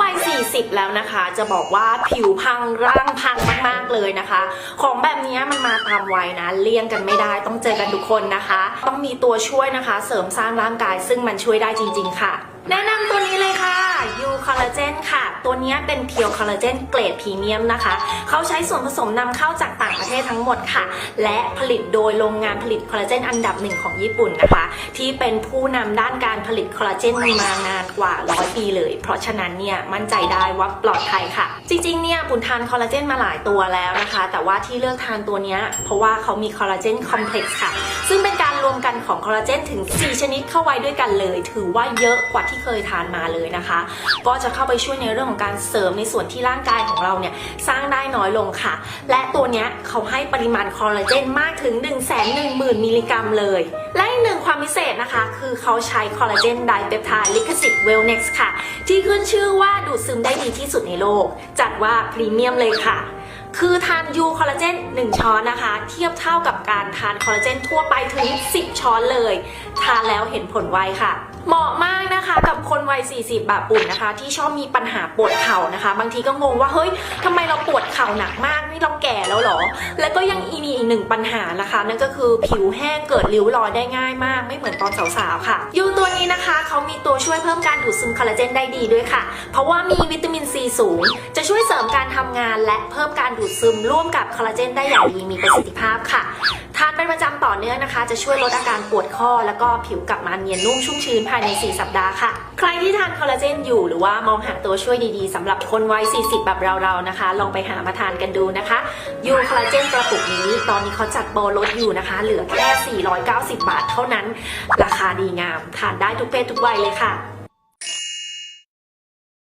วัย40 แล้วนะคะ จะบอกว่าผิวพังร่างพังมา มาก ๆ เลยนะคะ ของแบบนี้มันมาตามวัยนะ เลี่ยงกันไม่ได้ต้องเจอกันทุกคนนะคะ ต้องมีตัวช่วยนะคะ เสริมสร้างร่างกาย ซึ่งมันช่วยได้จริง ๆ ค่ะ แนะนำตัวนี้เลยค่ะยูคอลลาเจนค่ะ ตัวนี้เป็นเพียวคอลลาเจนเกรดพรีเมียมนะคะ เขาใช้ส่วนผสมนำเข้าจากต่างประเทศทั้งหมดค่ะ และผลิตโดยโรงงานผลิตคอลลาเจนอันดับหนึ่งของญี่ปุ่นนะคะ ที่เป็นผู้นำด้านการผลิตคอลลาเจนมานานกว่าร้อยปีเลย เพราะฉะนั้นเนี่ยมั่นใจได้ว่าปลอดภัยค่ะ จริงๆเนี่ยปุนทานคอลลาเจนมาหลายตัวแล้วนะคะ แต่ว่าที่เลือกทานตัวนี้เพราะว่าเขามีคอลลาเจนคอมเพล็กซ์ค่ะ ซึ่งเป็นการรวมกันของคอลลาเจนถึง 4 ชนิดเข้าไว้ด้วยกันเลย ถือว่าเยอะกว่าที่เคยทานมาเลยนะคะ ก็จะเข้าไปช่วยในเรื่องของการเสริมในส่วนที่ร่างกายของเราเนี่ยสร้างได้น้อยลงค่ะ และตัวนี้เขาให้ปริมาณคอลลาเจนมากถึง 1 1 0 0 0 0 มิลลิกรัมเลยและอีกหนึ่งความพิเศษนะคะ คือเขาใช้คอลลาเจนไดเปปไทด์ลิขสิทธิ์เวลเน็กซ์ค่ะ ที่ขึ้นชื่อว่าดูดซึมได้ดีที่สุดในโลก จัดว่าพรีเมียมเลยค่ะ คือทานยูคอลลาเจน1 ช้อนนะคะ เทียบเท่ากับการทานคอลลาเจนทั่วไปถึง 10 ช้อนเลย ทานแล้วเห็นผลไวค่ะ เหมาะมากนะคะกับคนวัย 40 แบบปุ่นนะคะ ที่ชอบมีปัญหาปวดเข่านะคะ บางทีก็งงว่าเฮ้ยทำไมเราปวดเข่าหนักมากนี่เราแก่แล้วหรอ แล้วก็ยังมีอีกหนึ่งปัญหานะคะ นั่นก็คือผิวแห้งเกิดริ้วรอยได้ง่ายมาก ไม่เหมือนตอนสาวๆค่ะยูตัวนี้นะคะ ตัวช่วยเพิ่มการดูดซึมคอลลาเจนได้ดีด้วยค่ะ เพราะว่ามีวิตามินซีสูง จะช่วยเสริมการทำงาน และเพิ่มการดูดซึมร่วมกับคอลลาเจนได้อย่างดีมีประสิทธิภาพค่ะานเป็นประจำต่อเนื่องนะคะ จะช่วยลดอาการปวดข้อ แล้วก็ผิวกลับมาเนียนนุ่มชุ่มชื้นภายใน 4 สัปดาห์ค่ะ ใครที่ทานคอลลาเจนอยู่หรือว่ามองหาตัวช่วยดีๆสำหรับคนวัย 40 แบบเราๆนะคะ ลองไปหามาทานกันดูนะคะยูคอลลาเจนกระปุกนี้ตอนนี้เขาจัดโปรลดอยู่นะคะ เหลือแค่ 490 บาทเท่านั้น ราคาดีงาม ทานได้ทุกเพศทุกวัยเลยค่ะ